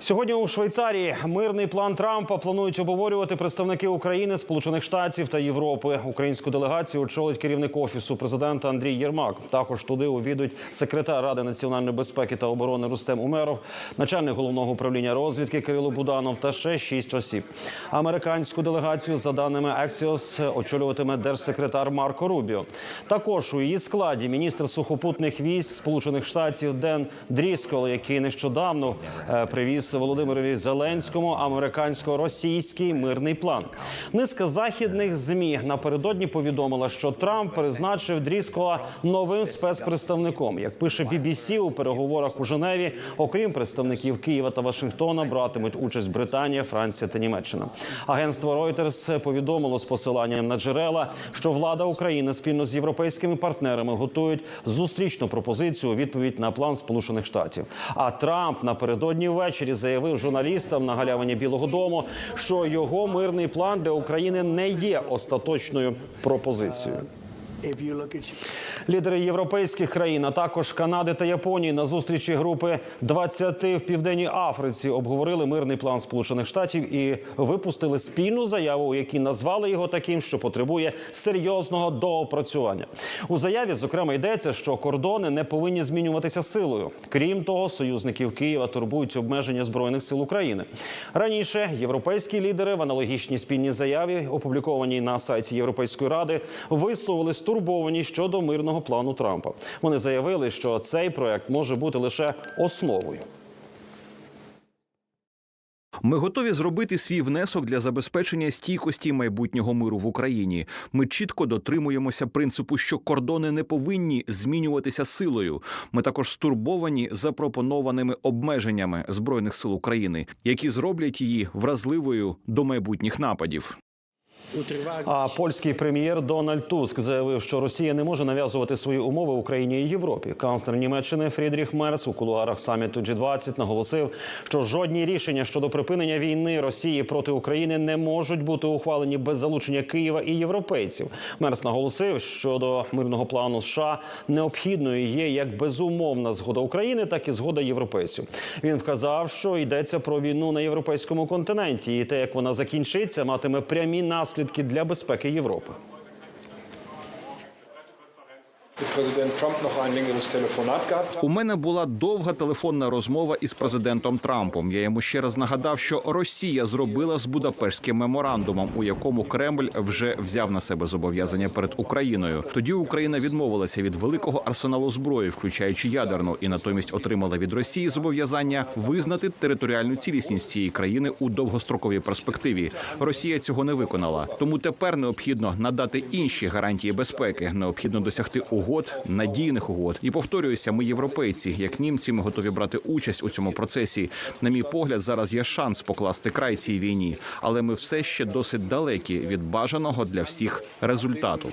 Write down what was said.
Сьогодні у Швейцарії мирний план Трампа планують обговорювати представники України, Сполучених Штатів та Європи. Українську делегацію очолить керівник офісу президента Андрій Єрмак. Також туди увійдуть секретар Ради національної безпеки та оборони Рустем Умеров, начальник головного управління розвідки Кирило Буданов та ще шість осіб. Американську делегацію, за даними Axios, очолюватиме держсекретар Марко Рубіо. Також у її складі міністр сухопутних військ Сполучених Штатів Ден Дріскол, який нещодавно е, привіз Володимирові Зеленському американсько-російський мирний план. Низка західних змі напередодні повідомила, що Трамп призначив Дріскола новим спецпредставником. Як пише BBC, у переговорах у Женеві, окрім представників Києва та Вашингтона, братимуть участь Британія, Франція та Німеччина. Агентство Reuters повідомило з посиланням на джерела, що влада України спільно з європейськими партнерами готують зустрічну пропозицію у відповідь на план Сполучених Штатів. А Трамп напередодні ввечері заявив журналістам на галявині Білого Дому, що його мирний план для України не є остаточною пропозицією. Лідери європейських країн, а також Канади та Японії на зустрічі групи 20 в південній Африці обговорили мирний план Сполучених Штатів і випустили спільну заяву, у якій назвали його таким, що потребує серйозного доопрацювання. У заяві зокрема йдеться, що кордони не повинні змінюватися силою. Крім того, союзників Києва турбують обмеження збройних сил України. Раніше європейські лідери в аналогічній спільній заяві, опублікованій на сайті Європейської ради, висловили стурбованість щодо мирного плану Трампа. Вони заявили, що цей проект може бути лише основою. Ми готові зробити свій внесок для забезпечення стійкості майбутнього миру в Україні. Ми чітко дотримуємося принципу, що кордони не повинні змінюватися силою. Ми також стурбовані запропонованими обмеженнями збройних сил України, які зроблять її вразливою до майбутніх нападів. А польський прем'єр Дональд Туск заявив, що Росія не може нав'язувати свої умови Україні і Європі. Канцлер Німеччини Фрідріх Мерц у кулуарах саміту G20 наголосив, що жодні рішення щодо припинення війни Росії проти України не можуть бути ухвалені без залучення Києва і європейців. Мерц наголосив, що до мирного плану США необхідною є як безумовна згода України, так і згода європейців. Він вказав, що йдеться про війну на європейському континенті, і те, як вона закінчиться, матиме прямі наслідки для безпеки Європи. У мене була довга телефонна розмова із президентом Трампом. Я йому ще раз нагадав, що Росія зробила з Будапештським меморандумом, у якому Кремль вже взяв на себе зобов'язання перед Україною. Тоді Україна відмовилася від великого арсеналу зброї, включаючи ядерну, і натомість отримала від Росії зобов'язання визнати територіальну цілісність цієї країни у довгостроковій перспективі. Росія цього не виконала. Тому тепер необхідно надати інші гарантії безпеки. Необхідно досягти угод, надійних угод. І повторююся, ми європейці, як німці, ми готові брати участь у цьому процесі. На мій погляд, зараз є шанс покласти край цій війні, але ми все ще досить далекі від бажаного для всіх результату.